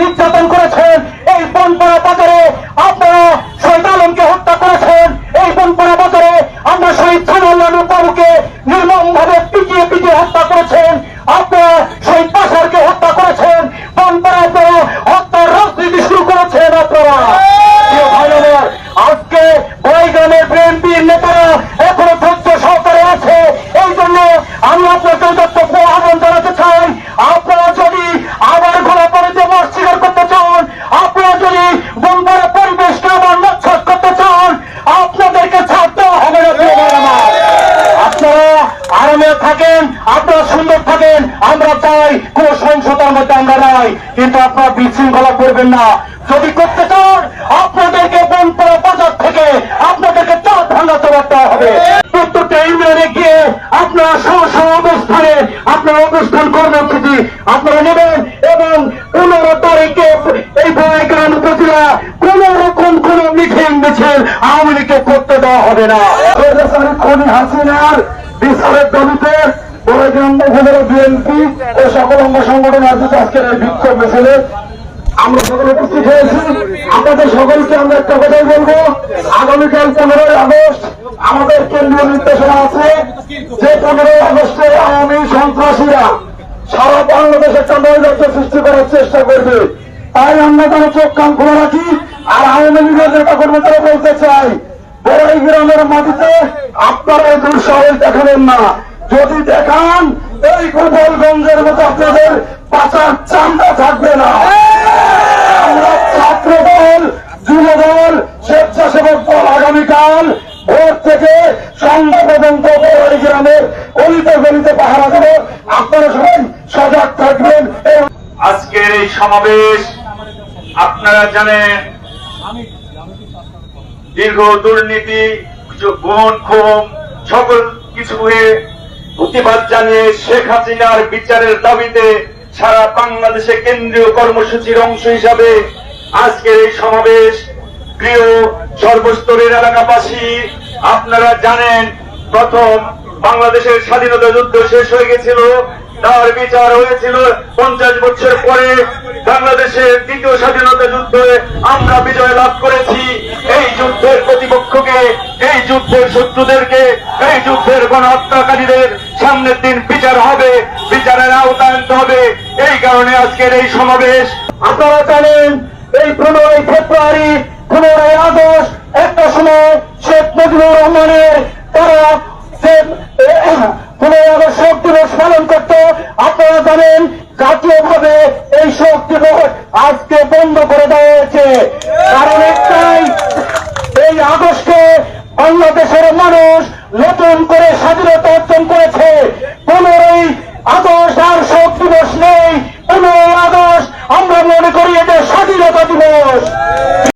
নির্যাতন করেছেন এই বনপাড়া বাজারে। আপনারা শহীদ আলমকে হত্যা করেছেন এই বনপাড়া বাজারে। আমরা শহীদ সানুল্লাহ বাবুকে নির্মম ভাবে পিটিয়ে পিটিয়ে হত্যা করেছেন আপনারা শহীদ পাশারকে হত্যা করেছেন বনপাড়া আপনারা হত্যার রাজনীতি শুরু করেছেন আপনারা প্রিয় ভাই আমার, আজকে বৈগ্রামের বিএনপির নেতারা এখনও ধৈর্য সহকারে আছে এই জন্য আমি আপনাকে যথেষ্ট আহ্বান জানাতে চাই আপনারা যদি আবার ঘোরা পড়েতে মত স্বীকার করতে চান আপনারা যদি বন্ধুরা পরিবেশকে আবার নচ্ছাদ করতে চান আপনাদেরকে ছাড়তে হবে না প্রিয় ভাই আমার। আপনারা আরামে থাকেন সুন্দর থাকেন, আমরা চাই কোন সংসদের মধ্যে আমরা নাই। কিন্তু আপনারা বিশৃঙ্খলা করবেন না। যদি করতে চান, আপনাদেরকে বনপাড়া বাজার থেকে আপনাদেরকে চার ভাঙা চড়াতে হবে। প্রত্যেকটা ইউনিয়নে গিয়ে আপনারা সহ সহ অবস্থানে আপনারা অবস্থান কর্মসূচি আপনারা নেবেন এবং পনেরো তারিখে এই বয়গ্রাম উপজেলা কোন রকম কোন মিছিল মিছিল আওয়ামী লীগকে করতে দেওয়া হবে না। হাসিনার বিচারের দাবিতে আপনাদের সকলকে আমরা একটা কথাই বলব। আগামীকাল পনেরোই আগস্ট আমাদের কেন্দ্রীয় নির্দেশনা আছে যে পনেরোই আগস্টে আওয়ামী সন্ত্রাসীরা সারা বাংলাদেশে একটা সৃষ্টি করার চেষ্টা করবে। তাই আমরা যেন চোখ কান খোলা রাখি আর আওয়ামী লীগের নেতা কর্মীরা বলতে চাই, বড়াই গ্রামের মাটিতে আপনারা দুঃসাহস দেখাবেন না। যদি দেখান, এই গোপালগঞ্জের মতো আপনাদের পাচার চামড়া থাকবে না। আমরা ছাত্র দল যুব দল স্বেচ্ছাসেবক দল আগামীকাল ভোর থেকে সন্ধ্যা পর্যন্ত বড়াই গ্রামের অলিতে গলিতে পাহারা দেব। আপনারা সবাই সজাগ থাকবেন এই আজকের এই সমাবেশ, আপনারা জানেন, দীর্ঘ দুর্নীতি গুণ খুম সকল কিছু হয়ে প্রতিবাদ জানিয়ে শেখ হাসিনার বিচারের দাবিতে সারা বাংলাদেশে কেন্দ্রীয় কর্মসূচির অংশ হিসাবে আজকের এই সমাবেশ। প্রিয় সর্বস্তরের এলাকাবাসী, আপনারা জানেন, প্রথম বাংলাদেশের স্বাধীনতা যুদ্ধ শেষ হয়ে গেছিল। তার বিচার হয়েছিল পঞ্চাশ বছর পরে। বাংলাদেশের দ্বিতীয় স্বাধীনতা যুদ্ধে আমরা বিজয় লাভ করেছি। এই যুদ্ধের প্রতিপক্ষকে, এই যুদ্ধের শত্রুদেরকে, এই যুদ্ধের গণহত্যাকারীদের সামনের দিন বিচার হবে, বিচারের আওতায় আনতে হবে। এই কারণে আজকের এই সমাবেশ। আপনারা জানেন, এই পনেরোই ফেব্রুয়ারি, পনেরোই আগস্ট একটা সময় শেখ মুজিবুর রহমানের তারা পনেরোই আগস্ট শোক দিবস পালন করত, আপনারা জানেন, জাতীয়ভাবে এই শোক দিবস আজকে বন্ধ করে দেওয়া হয়েছে। কারণ একটাই, এই আগস্টে বাংলাদেশের মানুষ নতুন করে স্বাধীনতা অর্জন করেছে। পনেরোই আগস্ট আর শোক দিবস নেই। পনেরোই আগস্ট আমরা মনে করি এটা স্বাধীনতা দিবস।